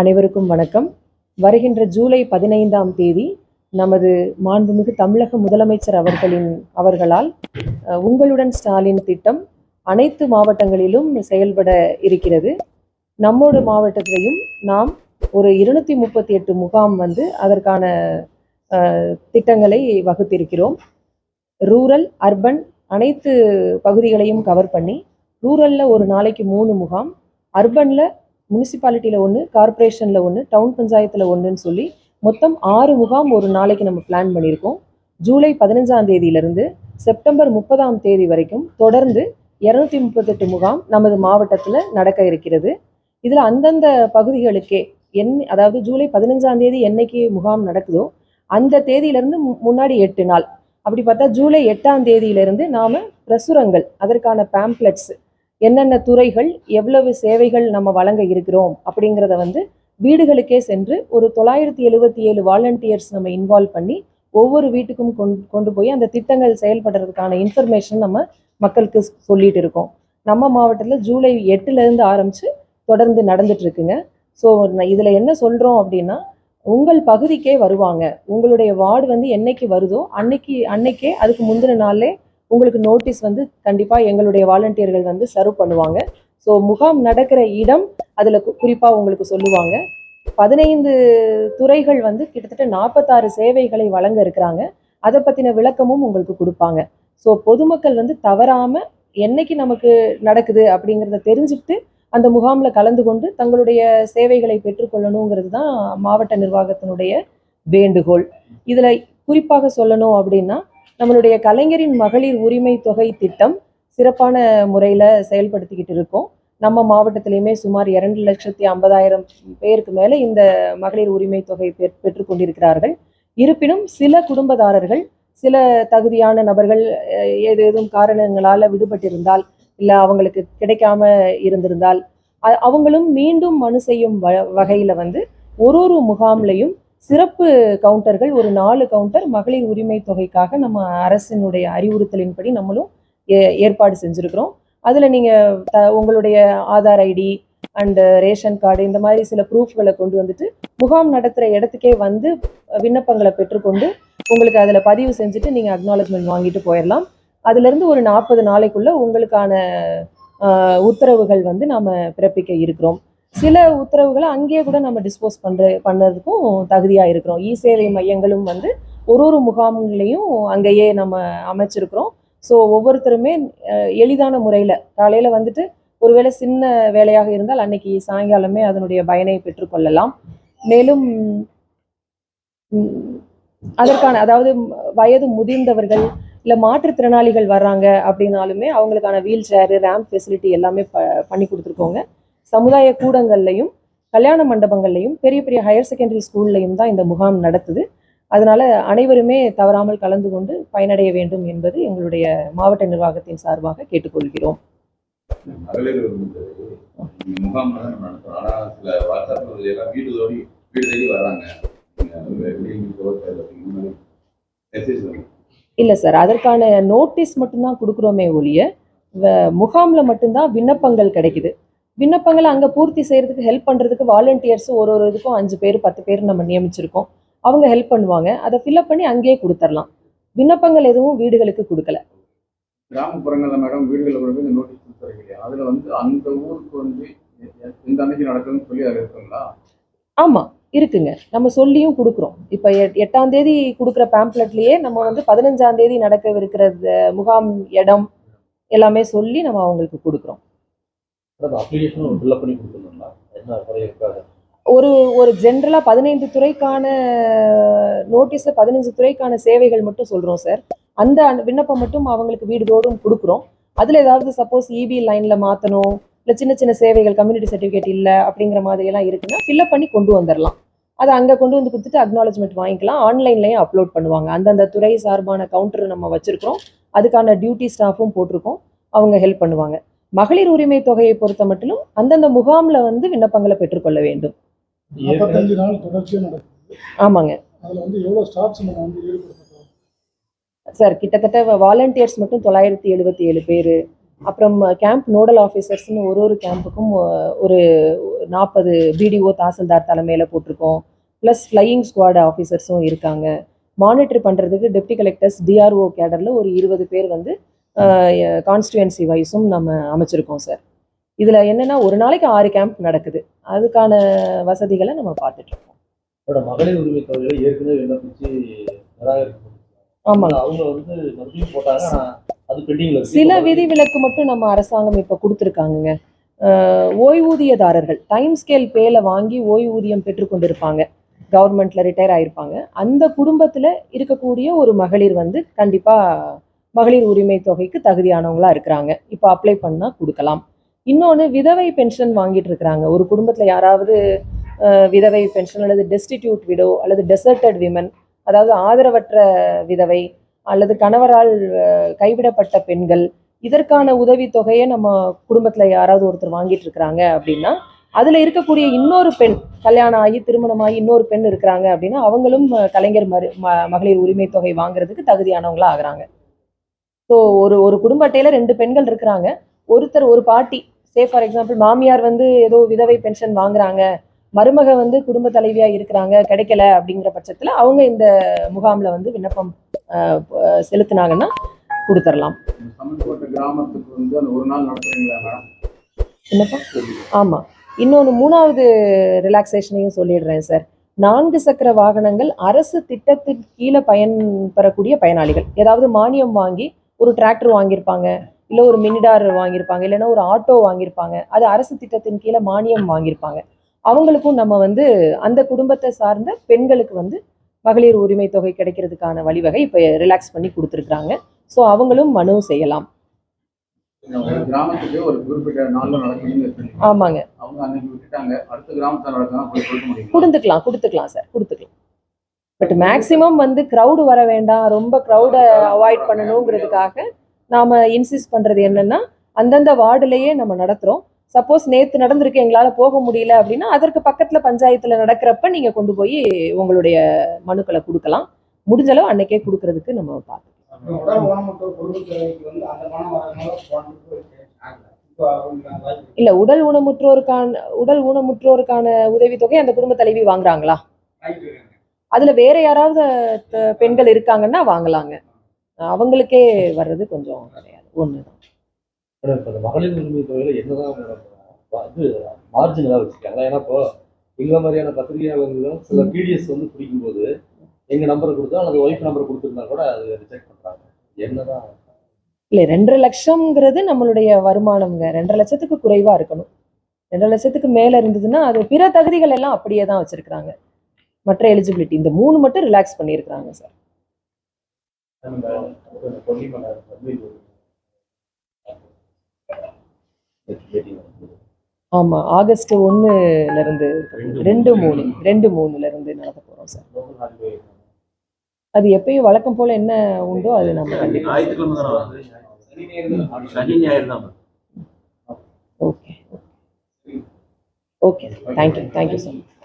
அனைவருக்கும் வணக்கம். வருகின்ற ஜூலை பதினைந்தாம் தேதி நமது மாண்புமிகு தமிழக முதலமைச்சர் அவர்களின் அவர்களால் உங்களுடன் ஸ்டாலின் திட்டம் அனைத்து மாவட்டங்களிலும் செயல்பட இருக்கிறது. நம்மோட மாவட்டத்திலையும் நாம் ஒரு இருநூத்தி முப்பத்தி எட்டு முகாம் வந்து அதற்கான திட்டங்களை வகுத்திருக்கிறோம். ரூரல் அர்பன் அனைத்து பகுதிகளையும் கவர் பண்ணி ரூரலில் ஒரு நாளைக்கு மூணு முகாம் அர்பனில் முனிசிபாலிட்டியில் ஒன்று கார்ப்பரேஷனில் ஒன்று டவுன் பஞ்சாயத்தில் ஒன்றுன்னு சொல்லி மொத்தம் ஆறு முகாம் ஒரு நாளைக்கு நம்ம பிளான் பண்ணியிருக்கோம். ஜூலை பதினஞ்சாம் தேதியிலிருந்து செப்டம்பர் முப்பதாம் தேதி வரைக்கும் தொடர்ந்து இரநூத்தி முப்பத்தெட்டு முகாம் நமது மாவட்டத்தில் நடக்க இருக்கிறது. இதில் அந்தந்த பகுதிகளுக்கே என் அதாவது ஜூலை பதினஞ்சாம் தேதி என்னைக்கு முகாம் நடக்குதோ அந்த தேதியிலிருந்து மு- முன்னாடி எட்டு நாள். அப்படி பார்த்தா ஜூலை எட்டாம் தேதியிலிருந்து நாம் பிரசுரங்கள் அதற்கான பேம்ப்ளெட்ஸ் என்னென்ன துறைகள் எவ்வளவு சேவைகள் நம்ம வழங்க இருக்கிறோம் அப்படிங்கிறத வந்து வீடுகளுக்கே சென்று ஒரு தொள்ளாயிரத்தி எழுபத்தி ஏழு வாலண்டியர்ஸ் நம்ம இன்வால்வ் பண்ணி ஒவ்வொரு வீட்டுக்கும் கொண்டு கொண்டு போய் அந்த திட்டங்கள் செயல்படுறதுக்கான இன்ஃபர்மேஷன் நம்ம மக்களுக்கு சொல்லிட்டு இருக்கோம். நம்ம மாவட்டத்தில் ஜூலை எட்டுலேருந்து ஆரம்பித்து தொடர்ந்து நடந்துட்டு இருக்குங்க. ஸோ இதில் என்ன சொல்கிறோம் அப்படின்னா உங்கள் பகுதிக்கே வருவாங்க. உங்களுடைய வார்டு வந்து என்னைக்கு வருதோ அன்னைக்கு அன்னைக்கே அதுக்கு முந்தின நாளே உங்களுக்கு நோட்டீஸ் வந்து கண்டிப்பாக எங்களுடைய வாலண்டியர்கள் வந்து சர்வ் பண்ணுவாங்க. ஸோ முகாம் நடக்கிற இடம் அதில் குறிப்பாக உங்களுக்கு சொல்லுவாங்க. பதினைந்து துறைகள் வந்து கிட்டத்தட்ட நாற்பத்தாறு சேவைகளை வழங்க இருக்கிறாங்க. அதை பற்றின விளக்கமும் உங்களுக்கு கொடுப்பாங்க. ஸோ பொதுமக்கள் வந்து தவறாமல் என்னைக்கு நமக்கு நடக்குது அப்படிங்கிறத தெரிஞ்சுக்கிட்டு அந்த முகாமில் கலந்து கொண்டு தங்களுடைய சேவைகளை பெற்றுக்கொள்ளணுங்கிறது தான் மாவட்ட நிர்வாகத்தினுடைய வேண்டுகோள். இதில் குறிப்பாக சொல்லணும் அப்படின்னா நம்மளுடைய கலைஞரின் மகளிர் உரிமை தொகை திட்டம் சிறப்பான முறையில் செயல்படுத்திக்கிட்டு இருக்கோம். நம்ம மாவட்டத்திலையுமே சுமார் இரண்டு லட்சத்தி ஐம்பதாயிரம் பேருக்கு மேலே இந்த மகளிர் உரிமை தொகை பெற் பெற்றுக்கொண்டிருக்கிறார்கள் இருப்பினும் சில குடும்பதாரர்கள் சில தகுதியான நபர்கள் ஏதேதும் காரணங்களால் விடுபட்டிருந்தால் இல்லை அவங்களுக்கு கிடைக்காம இருந்திருந்தால் அவங்களும் மீண்டும் மனு செய்யும் வ வகையில் வந்து ஒரு ஒரு முகாம்லையும் சிறப்பு கவுண்டர்கள் ஒரு நாலு கவுண்டர் மகளிர் உரிமை தொகைக்காக நம்ம அரசினுடைய அறிவுறுத்தலின்படி நம்மளும் ஏ- ஏற்பாடு செஞ்சுருக்கிறோம். அதில் நீங்கள் த உங்களுடைய Aadhaar ID and ration card இந்த மாதிரி சில ப்ரூஃப்களை கொண்டு வந்துட்டு முகாம் நடத்துகிற இடத்துக்கே வந்து விண்ணப்பங்களை பெற்றுக்கொண்டு உங்களுக்கு அதில் பதிவு செஞ்சுட்டு நீங்கள் அக்னாலஜ்மெண்ட் வாங்கிட்டு போயிடலாம் அதுலேருந்து ஒரு நாற்பது நாளைக்குள்ளே உங்களுக்கான உத்தரவுகள் வந்து நாம் பிறப்பிக்க இருக்கிறோம். சில உத்தரவுகளை அங்கேயே கூட நம்ம டிஸ்போஸ் பண்ணுற பண்ணுறதுக்கும் தகுதியாக இருக்கிறோம். இ சேவை மையங்களும் வந்து ஒரு ஒரு முகாம்களையும் அங்கேயே நம்ம அமைச்சிருக்கிறோம். ஸோ ஒவ்வொருத்தருமே எளிதான முறையில் காலையில் வந்துட்டு ஒருவேளை சின்ன வேலையாக இருந்தால் அன்னைக்கு சாயங்காலமே அதனுடைய பயனை பெற்றுக்கொள்ளலாம். மேலும் அதற்கான அதாவது வயது முதிர்ந்தவர்கள் இல்லை மாற்றுத்திறனாளிகள் வர்றாங்க அப்படின்னாலுமே அவங்களுக்கான வீல் சேரு ரேம்ப் ஃபெசிலிட்டி எல்லாமே ப பண்ணி கொடுத்துருக்கோங்க. சமுதாய கூடங்கள்லையும் கல்யாண மண்டபங்கள்லையும் பெரிய பெரிய ஹையர் செகண்டரி ஸ்கூல்லையும் தான் இந்த முகாம் நடத்துது. அதனால அனைவருமே தவறாமல் கலந்து கொண்டு பயனடைய வேண்டும் என்பது எங்களுடைய மாவட்ட நிர்வாகத்தின் சார்பாக கேட்டுக்கொள்கிறோம். இல்லை சார் அதற்கான நோட்டீஸ் மட்டும்தான் கொடுக்குறோமே ஒழிய முகாம்ல மட்டும்தான் விண்ணப்பங்கள் கிடைக்குது. விண்ணப்பங்களை அங்கே பூர்த்தி செய்யறதுக்கு ஹெல்ப் பண்ணுறதுக்கு வாலண்டியர்ஸ் ஒரு ஒரு இதுக்கும் அஞ்சு பேர் பத்து பேர் நம்ம நியமிச்சிருக்கோம். அவங்க ஹெல்ப் பண்ணுவாங்க. அதை ஃபில்அப் பண்ணி அங்கேயே கொடுத்துடலாம் விண்ணப்பங்கள் எதுவும் வீடுகளுக்கு கொடுக்கல. கிராமப்புறங்கள்ல மேடம் வீடுகளில் கொண்டு போய் நோட்டீஸ் கொடுத்துருங்க இல்லையா அதுல வந்து அந்த ஊருக்கு வந்து இந்த அன்னைக்கு நடக்குதுன்னு சொல்லி அது இருக்குங்களா? ஆமாம் இருக்குங்க. நம்ம சொல்லியும் கொடுக்குறோம். இப்போ எட்டாம் தேதி கொடுக்குற பேம்ப்ளெட்லேயே நம்ம வந்து பதினஞ்சாம் தேதி நடக்கவிருக்கிற முகாம் இடம் எல்லாமே சொல்லி நம்ம அவங்களுக்கு கொடுக்குறோம். ஒரு ஒரு ஜென்ரலாக பதினைந்து துறைக்கான நோட்டீஸில் பதினஞ்சு துறைக்கான சேவைகள் மட்டும் சொல்கிறோம் சார் அந்த விண்ணப்பம் மட்டும் அவங்களுக்கு வீடுதோறும் கொடுக்குறோம். அதில் ஏதாவது சப்போஸ் இபி லைனில் மாற்றணும் இல்லை சின்ன சின்ன சேவைகள் கம்யூனிட்டி சர்டிஃபிகேட் இல்லை அப்படிங்கிற மாதிரியெல்லாம் இருக்குன்னா ஃபில்அப் பண்ணி கொண்டு வந்துடலாம் அதை அங்கே கொண்டு வந்து கொடுத்துட்டு அக்னாலஜ்மெண்ட் வாங்கிக்கலாம். ஆன்லைன்லேயும் அப்லோட் பண்ணுவாங்க. அந்தந்த துறை சார்பான கவுண்டர் நம்ம வச்சுருக்கோம் அதுக்கான டியூட்டி ஸ்டாஃபும் போட்டிருக்கோம். அவங்க ஹெல்ப் பண்ணுவாங்க. மகளிர் உரிமை தொகையை பொறுத்த மட்டிலும் அந்தந்த முகாமில் வந்து விண்ணப்பங்களை பெற்றுக்கொள்ள வேண்டும். ஆமாங்க. அதில் வந்து எவ்வளோ ஸ்டாஃப்ஸ் நம்ம வந்து ஈடுபடுத்துறோம் சார் கிட்டத்தட்ட வாலண்டியர்ஸ் மட்டும் தொள்ளாயிரத்தி எழுபத்தி ஏழு பேர். அப்புறம் கேம்ப் நோடல் ஆஃபீஸர்ஸ்னு ஒரு ஒரு கேம்புக்கும் ஒரு நாற்பது பிடிஓ தாசில்தார் தலைமையில் போட்டிருக்கோம். ப்ளஸ் ஃப்ளையிங் ஸ்குவாட் ஆஃபீஸர்ஸும் இருக்காங்க. மானிட்டர் பண்ணுறதுக்கு டெப்டி கலெக்டர்ஸ் டிஆர்ஓ கேடரில் ஒரு இருபது பேர் வந்து கான்ஸ்டுவன்சி வைஸும் நம்ம அமைச்சிருக்கோம் சார் இதில் என்னென்னா ஒரு நாளைக்கு ஆறு கேம்ப் நடக்குது. அதுக்கான வசதிகளை நம்ம பார்த்துட்ருக்கோம் மகளிர் உரிமை தொகையில ஏற்கனவே விண்ணப்பிச்சு ஆமாங்க. அவங்க வந்து மறுபடியும் போட்டாங்க அது பெண்டிங்ல இருக்கு சில விதிவிலக்கு மட்டும் நம்ம அரசாங்கம் இப்போ கொடுத்துருக்காங்கங்க. ஓய்வூதியதாரர்கள் டைம் ஸ்கேல் பேல வாங்கி ஓய்வூதியம் பெற்றுக்கொண்டிருப்பாங்க கவர்மெண்ட்ல ரிட்டையர் ஆயிருப்பாங்க. அந்த குடும்பத்தில் இருக்கக்கூடிய ஒரு மகளிர் வந்து கண்டிப்பாக மகளிர் உரிமை தொகைக்கு தகுதியானவங்களா இருக்கிறாங்க. இப்போ அப்ளை பண்ணால் கொடுக்கலாம். இன்னொன்று விதவை பென்ஷன் வாங்கிட்டு இருக்கிறாங்க. ஒரு குடும்பத்தில் யாராவது விதவை பென்ஷன் அல்லது டெஸ்டிடியூட் விடோ அல்லது டெசர்டட் விமன் அதாவது ஆதரவற்ற விதவை அல்லது கணவரால் கைவிடப்பட்ட பெண்கள் இதற்கான உதவித்தொகையை நம்ம குடும்பத்தில் யாராவது ஒருத்தர் வாங்கிட்டு இருக்கிறாங்க அப்படின்னா அதில் இருக்கக்கூடிய இன்னொரு பெண் கல்யாணம் ஆகி திருமணமாகி இன்னொரு பெண் இருக்கிறாங்க அப்படின்னா அவங்களும் கலைஞர் மறு ம- மகளிர் உரிமை தொகை வாங்குறதுக்கு தகுதியானவங்களா ஆகிறாங்க. ஸோ ஒரு ஒரு குடும்ப அட்டையில ரெண்டு பெண்கள் இருக்கிறாங்க. ஒருத்தர் ஒரு பாட்டி. சே ஃபார் எக்ஸாம்பிள் மாமியார் வந்து ஏதோ விதவை பென்ஷன் வாங்குறாங்க. மருமக வந்து குடும்ப தலைவியா இருக்கிறாங்க. கிடைக்கல அப்படிங்கிற பட்சத்தில் அவங்க இந்த முகாமில் வந்து விண்ணப்பம் செலுத்துனாங்கன்னா கொடுத்துடலாம் என்னப்பா? ஆமாம் இன்னொன்று மூணாவது ரிலாக்ஸேஷனையும் சொல்லிடுறேன் சார் நான்கு சக்கர வாகனங்கள் அரசு திட்டத்தின் கீழே பயன் பெறக்கூடிய பயனாளிகள். ஏதாவது மானியம் வாங்கி ஒரு டிராக்டர் வாங்கியிருப்பாங்க இல்லை ஒரு மினிடார் வாங்கியிருப்பாங்க இல்லைன்னா ஒரு ஆட்டோ வாங்கியிருப்பாங்க அது அரசு திட்டத்தின் கீழே மானியம் வாங்கியிருப்பாங்க. அவங்களுக்கும் நம்ம வந்து அந்த குடும்பத்தை சார்ந்த பெண்களுக்கு வந்து மகளிர் உரிமை தொகை கிடைக்கிறதுக்கான வழிவகை இப்போ ரிலாக்ஸ் பண்ணி கொடுத்துருக்குறாங்க. ஸோ அவங்களும் மனு செய்யலாம். ஆமாங்க. கொடுத்துக்கலாம் கொடுத்துக்கலாம் சார் கொடுத்துக்கலாம். பட் மேக்ஸிமம் வந்து க்ரௌடு வர வேண்டாம். ரொம்ப க்ரௌடை அவாய்ட் பண்ணணுங்கிறதுக்காக நாம் இன்சிஸ்ட் பண்ணுறது என்னென்னா அந்தந்த வார்டுலேயே நம்ம நடத்துகிறோம் சப்போஸ் நேற்று நடந்திருக்கு எங்களால் போக முடியல அப்படின்னா அதற்கு பக்கத்தில் பஞ்சாயத்தில் நடக்கிறப்ப நீங்கள் கொண்டு போய் உங்களுடைய மனுக்களை கொடுக்கலாம். முடிஞ்ச அளவு அன்னைக்கே கொடுக்கறதுக்கு நம்ம பார்த்து இல்ல உடல் ஊனமுற்றோருக்கான உடல் ஊனமுற்றோருக்கான உதவித்தொகை அந்த குடும்ப தலைவி வாங்குறாங்களா? அதுல வேற யாராவது பெண்கள் இருக்காங்கன்னா வாங்கலாங்க. அவங்களுக்கே வர்றது கொஞ்சம் கிடையாது. ஒண்ணுதான். மகளிர் உரிமை தொகையில என்னதான் வந்து மார்ஜின் ஏதாவது வச்சிருக்காங்களா? ஏன்னா இப்போ எங்க மாதிரியான பத்திரிகையாளர்களும் சில பிடிஎஸ் வந்து பிடிக்கும்போது எங்க நம்பரை கொடுத்தா அல்லது ஒய்ஃப் நம்பர் கொடுத்துருந்தா கூட அது ரிஜெக்ட் பண்றாங்க. என்னதான்? இல்ல ரெண்டரை லட்சம்ங்கிறது நம்மளுடைய வருமானம்ங்க. ரெண்டரை லட்சத்துக்கு குறைவா இருக்கணும். ரெண்டரை லட்சத்துக்கு மேல இருந்ததுன்னா அது பிற தகுதிகள் எல்லாம் அப்படியே தான் வச்சிருக்காங்க மற்ற எலிஜிபிலிட்டி இந்த மூணு மட்டும் ரிலாக்ஸ் பண்ணியிருக்கிறாங்க சார். ஆமா ஆகஸ்ட் ஒண்ணுல இருந்து ரெண்டு மூணு. ரெண்டு மூணுல இருந்து நடத்த போறோம் சார். அது எப்பயும் வழக்கம் போல என்ன உண்டோ அது நம்ம கண்டிப்பா okay okay. Thank you thank you much